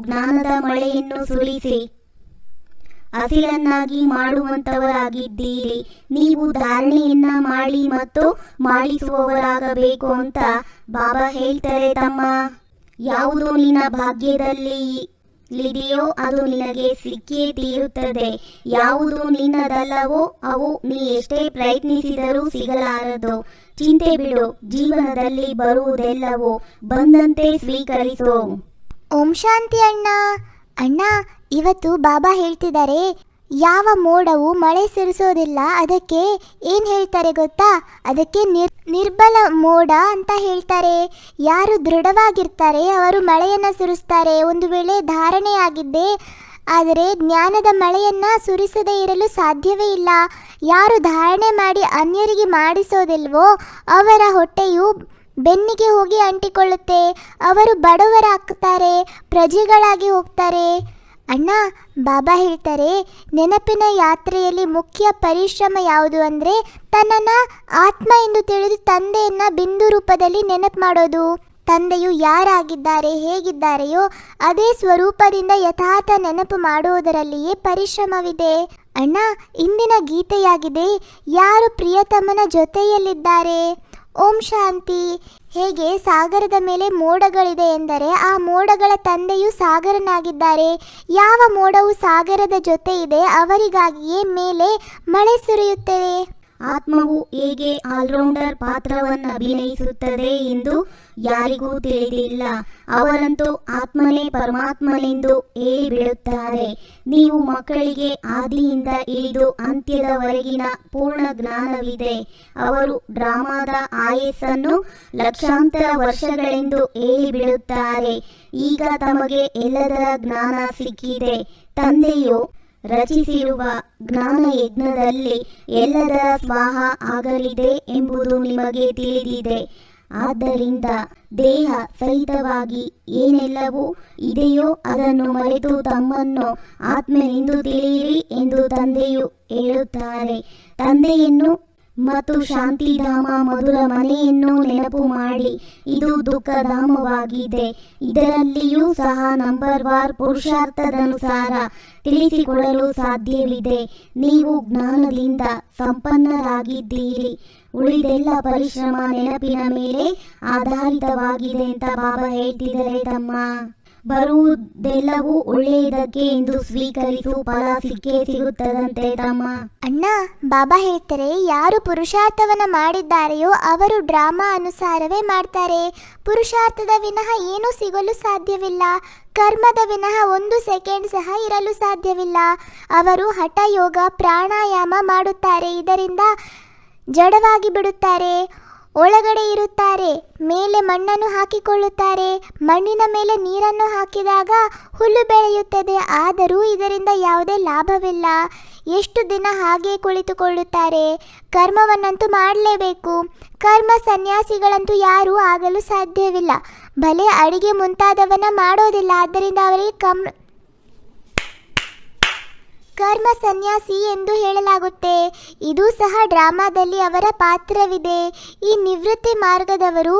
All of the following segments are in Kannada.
ಜ್ಞಾನದ ಮಳೆಯನ್ನು ಸುರಿಸಿ. ಹಸಿರನ್ನಾಗಿ ಮಾಡುವಂತವರಾಗಿದ್ದೀರಿ. ನೀವು ಧಾರಣೆಯನ್ನ ಮಾಡಿ ಮತ್ತು ಮಾಡಿಸುವವರಾಗಬೇಕು ಅಂತ ಬಾಬಾ ಹೇಳ್ತಾರೆ ತಮ್ಮ. ಯಾವುದು ನಿನ್ನ ಭಾಗ್ಯದಲ್ಲಿ ಇದೆಯೋ ಅದು ನಿನಗೆ ಸಿಕ್ಕಿಯೇ ತೀರುತ್ತದೆ. ಯಾವುದು ನಿನ್ನದಲ್ಲವೋ ಅವು ನೀ ಎಷ್ಟೇ ಪ್ರಯತ್ನಿಸಿದರೂ ಸಿಗಲಾರದು. ಚಿಂತೆ ಬಿಡು, ಜೀವನದಲ್ಲಿ ಬರುವುದೆಲ್ಲವೋ ಬಂದಂತೆ ಸ್ವೀಕರಿಸು. ಓಂ ಶಾಂತಿ ಅಣ್ಣ. ಅಣ್ಣ, ಇವತ್ತು ಬಾಬಾ ಹೇಳ್ತಿದ್ದಾರೆ, ಯಾವ ಮೋಡವು ಮಳೆ ಸುರಿಸೋದಿಲ್ಲ, ಅದಕ್ಕೆ ಏನು ಹೇಳ್ತಾರೆ ಗೊತ್ತಾ? ಅದಕ್ಕೆ ನಿರ್, ನಿರ್ಬಲ ಮೋಡ ಅಂತ ಹೇಳ್ತಾರೆ. ಯಾರು ದೃಢವಾಗಿರ್ತಾರೆ, ಅವರು ಮಳೆಯನ್ನು ಸುರಿಸ್ತಾರೆ. ಒಂದು ವೇಳೆ ಧಾರಣೆಯಾಗಿದ್ದೆ ಆದರೆ ಜ್ಞಾನದ ಮಳೆಯನ್ನು ಸುರಿಸದೇ ಇರಲು ಸಾಧ್ಯವೇ ಇಲ್ಲ. ಯಾರು ಧಾರಣೆ ಮಾಡಿ ಅನ್ಯರಿಗೆ ಮಾಡಿಸೋದಿಲ್ವೋ, ಅವರ ಹೊಟ್ಟೆಯು ಬೆನ್ನಿಗೆ ಹೋಗಿ ಅಂಟಿಕೊಳ್ಳುತ್ತೆ. ಅವರು ಬಡವರಾಗ್ತಾರೆ, ಪ್ರಜೆಗಳಾಗಿ ಹೋಗ್ತಾರೆ. ಅಣ್ಣ, ಬಾಬಾ ಹೇಳ್ತಾರೆ, ನೆನಪಿನ ಯಾತ್ರೆಯಲ್ಲಿ ಮುಖ್ಯ ಪರಿಶ್ರಮ ಯಾವುದು ಅಂದರೆ ತನ್ನನ್ನು ಆತ್ಮ ಎಂದು ತಿಳಿದು ತಂದೆಯನ್ನು ಬಿಂದು ರೂಪದಲ್ಲಿ ನೆನಪು ಮಾಡೋದು. ತಂದೆಯು ಯಾರಾಗಿದ್ದಾರೆ, ಹೇಗಿದ್ದಾರೆಯೋ ಅದೇ ಸ್ವರೂಪದಿಂದ ಯಥಾರ್ಥ ನೆನಪು ಮಾಡುವುದರಲ್ಲಿಯೇ ಪರಿಶ್ರಮವಿದೆ. ಅಣ್ಣ, ಇಂದಿನ ಗೀತೆಯಾಗಿದೆ, ಯಾರು ಪ್ರಿಯತಮನ ಜೊತೆಯಲ್ಲಿದ್ದಾರೆ? ಓಂ ಶಾಂತಿ. ಹೇಗೆ ಸಾಗರದ ಮೇಲೆ ಮೋಡಗಳಿದೆ ಎಂದರೆ ಆ ಮೋಡಗಳ ತಂದೆಯು ಸಾಗರನಾಗಿದ್ದಾರೆ. ಯಾವ ಮೋಡವು ಸಾಗರದ ಜೊತೆ ಇದೆ ಅವರಿಗಾಗಿಯೇ ಮೇಲೆ ಮಳೆ ಸುರಿಯುತ್ತದೆ. ಆತ್ಮವು ಹೇಗೆ ಆಲ್ರೌಂಡರ್ ಪಾತ್ರವನ್ನು ಅಭಿನಯಿಸುತ್ತದೆ ಎಂದು ಯಾರಿಗೂ ತಿಳಿದಿಲ್ಲ. ಅವರಂತೂ ಆತ್ಮನೇ ಪರಮಾತ್ಮನೆಂದು ಹೇಳಿಬಿಡುತ್ತಾರೆ. ನೀವು ಮಕ್ಕಳಿಗೆ ಆದಿಯಿಂದ ಇಳಿದು ಅಂತ್ಯದವರೆಗಿನ ಪೂರ್ಣ ಜ್ಞಾನವಿದೆ. ಅವರು ಡ್ರಾಮಾದ ಆಯಸ್ಸನ್ನು ಲಕ್ಷಾಂತರ ವರ್ಷಗಳೆಂದು ಹೇಳಿಬಿಡುತ್ತಾರೆ. ಈಗ ತಮಗೆ ಎಲ್ಲದರ ಜ್ಞಾನ ಸಿಕ್ಕಿದೆ. ತಂದೆಯು ರಚಿಸಿರುವ ಜ್ಞಾನ ಯಜ್ಞದಲ್ಲಿ ಎಲ್ಲದರ ಸ್ವಾಹ ಆಗಲಿದೆ ಎಂಬುದು ನಿಮಗೆ ತಿಳಿದಿದೆ. ಆದ್ದರಿಂದ ದೇಹ ಸಹಿತವಾಗಿ ಏನೆಲ್ಲವೂ ಇದೆಯೋ ಅದನ್ನು ಮರೆತು ತಮ್ಮನ್ನು ಆತ್ಮನೆಂದು ತಿಳಿಯಿರಿ ಎಂದು ತಂದೆಯು ಹೇಳುತ್ತಾರೆ. ತಂದೆಯನ್ನು ಮತ್ತು ಶಾಂತಿಧಾಮ ಮಧುರ ಮನೆಯನ್ನು ನೆನಪು ಮಾಡಿ. ಇದು ದುಃಖಧಾಮವಾಗಿದೆ. ಇದರಲ್ಲಿಯೂ ಸಹ ನಂಬರ್ ವಾರ್ ಪುರುಷಾರ್ಥದನುಸಾರ ತಿಳಿಸಿಕೊಡಲು ಸಾಧ್ಯವಿದೆ. ನೀವು ಜ್ಞಾನದಿಂದ ಸಂಪನ್ನರಾಗಿದ್ದೀರಿ. ಉಳಿದೆಲ್ಲ ಪರಿಶ್ರಮ ನೆನಪಿನ ಮೇಲೆ ಆಧಾರಿತವಾಗಿದೆ ಅಂತ ಬಾಬಾ ಹೇಳ್ತಿದ್ದಾರೆ ತಮ್ಮ ಬರುವುದೆಲ್ಲವೂ ಒಳ್ಳೆಯದಕ್ಕೆ ಎಂದು ಸ್ವೀಕರಿಸು, ಫಲ ಸಿಕ್ಕೇ ಸಿಗುತ್ತದಂತೆ ತಮ್ಮ. ಅಣ್ಣ, ಬಾಬಾ ಹೇಳ್ತಾರೆ, ಯಾರು ಪುರುಷಾರ್ಥವನ್ನ ಮಾಡಿದ್ದಾರೆಯೋ ಅವರು ಡ್ರಾಮಾ ಅನುಸಾರವೇ ಮಾಡ್ತಾರೆ. ಪುರುಷಾರ್ಥದ ವಿನಃ ಏನೂ ಸಿಗಲು ಸಾಧ್ಯವಿಲ್ಲ. ಕರ್ಮದ ವಿನಃ ಒಂದು ಸೆಕೆಂಡ್ ಸಹ ಇರಲು ಸಾಧ್ಯವಿಲ್ಲ. ಅವರು ಹಠಯೋಗ, ಪ್ರಾಣಾಯಾಮ ಮಾಡುತ್ತಾರೆ. ಇದರಿಂದ ಜಡವಾಗಿ ಬಿಡುತ್ತಾರೆ. ಒಳಗಡೆ ಇರುತ್ತಾರೆ, ಮೇಲೆ ಮಣ್ಣನ್ನು ಹಾಕಿಕೊಳ್ಳುತ್ತಾರೆ, ಮಣ್ಣಿನ ಮೇಲೆ ನೀರನ್ನು ಹಾಕಿದಾಗ ಹುಲ್ಲು ಬೆಳೆಯುತ್ತದೆ, ಆದರೂ ಇದರಿಂದ ಯಾವುದೇ ಲಾಭವಿಲ್ಲ. ಎಷ್ಟು ದಿನ ಹಾಗೆ ಕುಳಿತುಕೊಳ್ಳುತ್ತಾರೆ, ಕರ್ಮವನ್ನಂತೂ ಮಾಡಲೇಬೇಕು. ಕರ್ಮ ಸನ್ಯಾಸಿಗಳಂತೂ ಯಾರೂ ಆಗಲು ಸಾಧ್ಯವಿಲ್ಲ. ಭಲೆ ಅಡಿಗೆ ಮುಂತಾದವನ್ನ ಮಾಡೋದಿಲ್ಲ, ಆದ್ದರಿಂದ ಅವರಿಗೆ ಕಮ್ ಕರ್ಮ ಸನ್ಯಾಸಿ ಎಂದು ಹೇಳಲಾಗುತ್ತೆ. ಇದು ಸಹ ಡ್ರಾಮಾದಲ್ಲಿ ಅವರ ಪಾತ್ರವಿದೆ. ಈ ನಿವೃತ್ತಿ ಮಾರ್ಗದವರು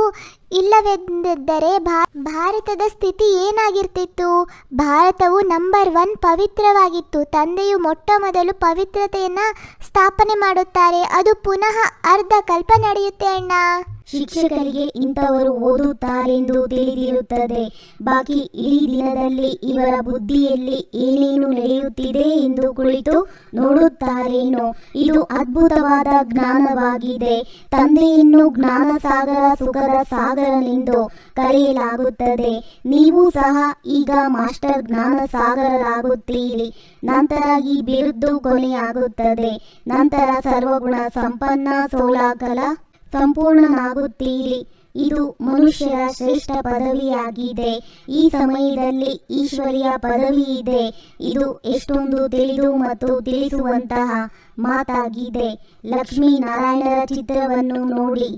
ಇಲ್ಲವೆಂದಿದ್ದರೆ ಭಾರತದ ಸ್ಥಿತಿ ಏನಾಗಿರ್ತಿತ್ತು? ಭಾರತವು ನಂಬರ್ ಒನ್ ಪವಿತ್ರವಾಗಿತ್ತು. ತಂದೆಯು ಮೊಟ್ಟ ಮೊದಲು ಪವಿತ್ರತೆಯನ್ನು ಸ್ಥಾಪನೆ ಮಾಡುತ್ತಾರೆ. ಅದು ಪುನಃ ಅರ್ಧ ಕಲ್ಪ ನಡೆಯುತ್ತೆ ಅಣ್ಣ. ಶಿಕ್ಷಕರಿಗೆ ಇಂಥವರು ಓದುತ್ತಾರೆಂದು ತಿಳಿದಿರುತ್ತದೆ. ಬಾಕಿ ಇಡೀ ದಿನದಲ್ಲಿ ಇವರ ಬುದ್ಧಿಯಲ್ಲಿ ಏನೇನು ನಡೆಯುತ್ತಿದೆ ಎಂದು ಕುಳಿತು ನೋಡುತ್ತಾರೇನೋ. ಇದು ಅದ್ಭುತವಾದ ಜ್ಞಾನವಾಗಿದೆ. ತಂದೆಯನ್ನು ಜ್ಞಾನ ಸಾಗರ ಸುಖದ ಸಾಗರನೆಂದು ಕರೆಯಲಾಗುತ್ತದೆ. ನೀವು ಸಹ ಈಗ ಮಾಸ್ಟರ್ ಜ್ಞಾನ ಸಾಗರರಾಗುತ್ತೀರಿ ನಂತರ ಈ ಬಿರುದು ಕೊನೆಯಾಗುತ್ತದೆ. ನಂತರ ಸರ್ವಗುಣ ಸಂಪನ್ನ ಸೋಲಾಕಲ ಸಂಪೂರ್ಣನಾಗುತ್ತೀರಿ. ಇದು ಮನುಷ್ಯರ ಶ್ರೇಷ್ಠ ಪದವಿಯಾಗಿದೆ. ಈ ಸಮಯದಲ್ಲಿ ಈಶ್ವರಿಯ ಪದವಿ ಇದೆ. ಇದು ಎಷ್ಟೊಂದು ತಿಳಿದು ಮತ್ತು ತಿಳಿಸುವಂತಹ ಮಾತಾಗಿದೆ. ಲಕ್ಷ್ಮೀ ನಾರಾಯಣರ ಚಿತ್ರವನ್ನು ನೋಡಿ.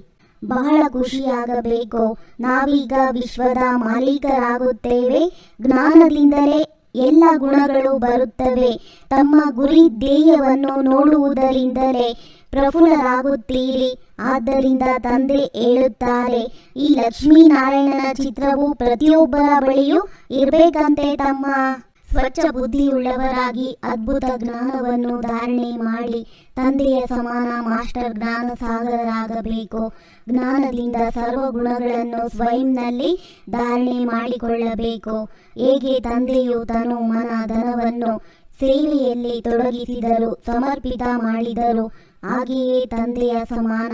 ಬಹಳ ಖುಷಿಯಾಗಬೇಕು. ನಾವೀಗ ವಿಶ್ವದ ಮಾಲೀಕರಾಗುತ್ತೇವೆ. ಜ್ಞಾನದಿಂದಲೇ ಎಲ್ಲ ಗುಣಗಳು ಬರುತ್ತವೆ. ತಮ್ಮ ಗುರಿ ಧ್ಯೇಯವನ್ನು ನೋಡುವುದರಿಂದಲೇ ಪ್ರಫುಲ್ಲರಾಗುತ್ತೀರಿ. ಆದ್ದರಿಂದ ತಂದೆ ಹೇಳುತ್ತಾರೆ, ಈ ಲಕ್ಷ್ಮೀನಾರಾಯಣನ ಚಿತ್ರವು ಪ್ರತಿಯೊಬ್ಬರ ಬಳಿಯೂ ಇರಬೇಕಂತೆ ತಮ್ಮ ಸ್ವಚ್ಛ ಬುದ್ಧಿಯುಳ್ಳವರಾಗಿ ಅದ್ಭುತ ಜ್ಞಾನವನ್ನು ಧಾರಣೆ ಮಾಡಿ, ತಂದೆಯ ಸಮಾನ ಮಾಸ್ಟರ್ ಜ್ಞಾನ ಸಾಗರರಾಗಬೇಕು ಜ್ಞಾನದಿಂದ ಸರ್ವ ಗುಣಗಳನ್ನು ಸ್ವಯಂನಲ್ಲಿ ಧಾರಣೆ ಮಾಡಿಕೊಳ್ಳಬೇಕು. ಹೇಗೆ ತಂದೆಯು ತನು ಮನ ಧನವನ್ನು ಸೇವೆಯಲ್ಲಿ ತೊಡಗಿಸಿದರು ಸಮರ್ಪಿತ ಮಾಡಿದರು ಹಾಗೆಯೇ ತಂದೆಯ ಸಮಾನ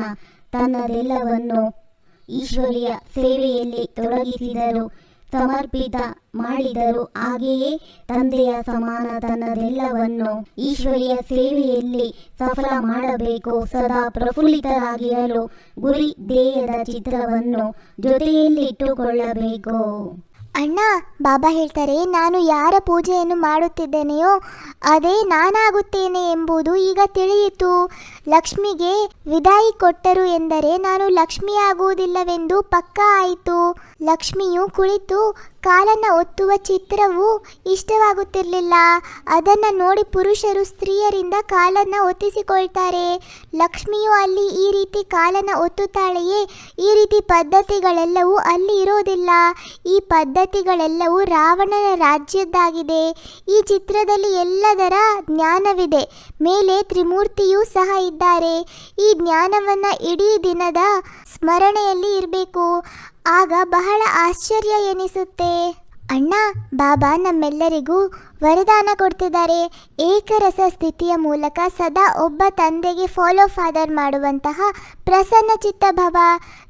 ತನ್ನದೆಲ್ಲವನ್ನು ಈಶ್ವರಿಯ ಸೇವೆಯಲ್ಲಿ ತೊಡಗಿಸಿದರು, ಸಮರ್ಪಿತ ಮಾಡಿದರು. ಹಾಗೆಯೇ ತಂದೆಯ ಸಮಾನ ತನ್ನದೆಲ್ಲವನ್ನು ಈಶ್ವರಿಯ ಸೇವೆಯಲ್ಲಿ ಸಫಲ ಮಾಡಬೇಕು. ಸದಾ ಪ್ರಫುಲ್ಲಿತರಾಗಿರಲು ಗುರಿ ಧ್ಯೇಯದ ಚಿತ್ರವನ್ನು ಜೊತೆಯಲ್ಲಿಟ್ಟುಕೊಳ್ಳಬೇಕು. ಅಣ್ಣ, ಬಾಬಾ ಹೇಳ್ತಾರೆ, ನಾನು ಯಾರ ಪೂಜೆಯನ್ನು ಮಾಡುತ್ತಿದ್ದೇನೆಯೋ ಅದೇ ನಾನಾಗುತ್ತೇನೆ ಎಂಬುದು ಈಗ ತಿಳಿಯಿತು. ಲಕ್ಷ್ಮಿಗೆ ವಿದಾಯಿ ಕೊಟ್ಟರು ಎಂದರೆ ನಾನು ಲಕ್ಷ್ಮಿಯಾಗುವುದಿಲ್ಲವೆಂದು ಪಕ್ಕಾ ಆಯಿತು. ಲಕ್ಷ್ಮಿಯು ಕುಳಿತು ಕಾಲನ್ನು ಒತ್ತುವ ಚಿತ್ರವು ಇಷ್ಟವಾಗುತ್ತಿರಲಿಲ್ಲ. ಅದನ್ನು ನೋಡಿ ಪುರುಷರು ಸ್ತ್ರೀಯರಿಂದ ಕಾಲನ್ನು ಒತ್ತಿಸಿಕೊಳ್ತಾರೆ. ಲಕ್ಷ್ಮಿಯು ಅಲ್ಲಿ ಈ ರೀತಿ ಕಾಲನ್ನು ಒತ್ತುತ್ತಾಳೆಯೇ, ಈ ರೀತಿ ಪದ್ಧತಿಗಳೆಲ್ಲವೂ ಅಲ್ಲಿ ಇರೋದಿಲ್ಲ. ಈ ಪದ್ಧತಿಗಳೆಲ್ಲವೂ ರಾವಣನ ರಾಜ್ಯದ್ದಾಗಿದೆ. ಈ ಚಿತ್ರದಲ್ಲಿ ಎಲ್ಲದರ ಜ್ಞಾನವಿದೆ. ಮೇಲೆ ತ್ರಿಮೂರ್ತಿಯೂ ಸಹ ಇದ್ದಾರೆ. ಈ ಜ್ಞಾನವನ್ನು ಇಡೀ ದಿನದ ಸ್ಮರಣೆಯಲ್ಲಿ ಇರಬೇಕು. ಆಗ ಬಹಳ ಆಶ್ಚರ್ಯ ಎನಿಸುತ್ತೆ. ಅಣ್ಣ, ಬಾಬಾ ನಮ್ಮೆಲ್ಲರಿಗೂ ವರದಾನ ಕೊಡ್ತಿದ್ದಾರೆ. ಏಕರಸ ಸ್ಥಿತಿಯ ಮೂಲಕ ಸದಾ ಒಬ್ಬ ತಂದೆಗೆ ಫಾಲೋ ಫಾದರ್ ಮಾಡುವಂತಹ ಪ್ರಸನ್ನ ಚಿತ್ತ ಭವ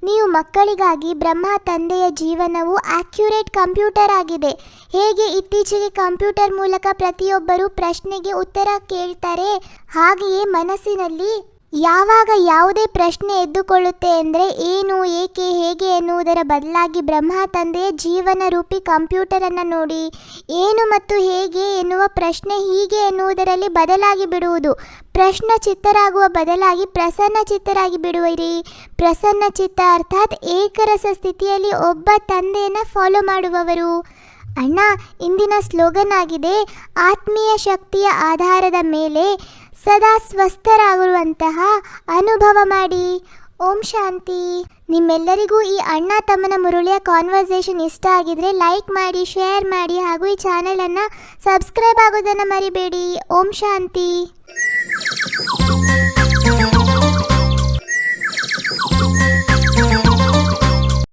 ನೀವು ಮಕ್ಕಳಿಗಾಗಿ ಬ್ರಹ್ಮ ತಂದೆಯ ಜೀವನವು ಆಕ್ಯುರೇಟ್ ಕಂಪ್ಯೂಟರ್ ಆಗಿದೆ. ಹೇಗೆ ಇತ್ತೀಚೆಗೆ ಕಂಪ್ಯೂಟರ್ ಮೂಲಕ ಪ್ರತಿಯೊಬ್ಬರು ಪ್ರಶ್ನೆಗೆ ಉತ್ತರ ಕೇಳ್ತಾರೆ, ಹಾಗೆಯೇ ಮನಸ್ಸಿನಲ್ಲಿ ಯಾವಾಗ ಯಾವುದೇ ಪ್ರಶ್ನೆ ಎದ್ದುಕೊಳ್ಳುತ್ತೆ ಅಂದರೆ ಏನು, ಏಕೆ, ಹೇಗೆ ಎನ್ನುವುದರ ಬದಲಾಗಿ ಬ್ರಹ್ಮ ತಂದೆಯ ಜೀವನ ರೂಪಿ ಕಂಪ್ಯೂಟರನ್ನು ನೋಡಿ ಏನು ಮತ್ತು ಹೇಗೆ ಎನ್ನುವ ಪ್ರಶ್ನೆ ಹೀಗೆ ಎನ್ನುವುದರಲ್ಲಿ ಬದಲಾಗಿ ಬಿಡುವುದು. ಪ್ರಶ್ನ ಚಿತ್ತರಾಗುವ ಬದಲಾಗಿ ಪ್ರಸನ್ನ ಚಿತ್ತರಾಗಿ ಬಿಡುವಿರಿ. ಪ್ರಸನ್ನ ಚಿತ್ತ ಅರ್ಥಾತ್ ಏಕರಸ ಸ್ಥಿತಿಯಲ್ಲಿ ಒಬ್ಬ ತಂದೆಯನ್ನು ಫಾಲೋ ಮಾಡುವವರು. ಅಣ್ಣ, ಇಂದಿನ ಸ್ಲೋಗನ್ ಆಗಿದೆ, ಆತ್ಮೀಯ ಶಕ್ತಿಯ ಆಧಾರದ ಮೇಲೆ ಸದಾ ಸ್ವಸ್ಥರಾಗಿರುವಂತಹ ಅನುಭವ ಮಾಡಿ. ಓಂ ಶಾಂತಿ. ನಿಮ್ಮೆಲ್ಲರಿಗೂ ಈ ಅಣ್ಣ ತಮ್ಮನ ಮುರುಳಿಯ ಕಾನ್ವರ್ಸೇಷನ್ ಇಷ್ಟ ಆಗಿದ್ರೆ ಲೈಕ್ ಮಾಡಿ ಶೇರ್ ಮಾಡಿ ಹಾಗೂ ಈ ಚಾನೆಲನ್ನು ಸಬ್ಸ್ಕ್ರೈಬ್ ಆಗೋದನ್ನು ಮರಿಬೇಡಿ. ಓಂ ಶಾಂತಿ.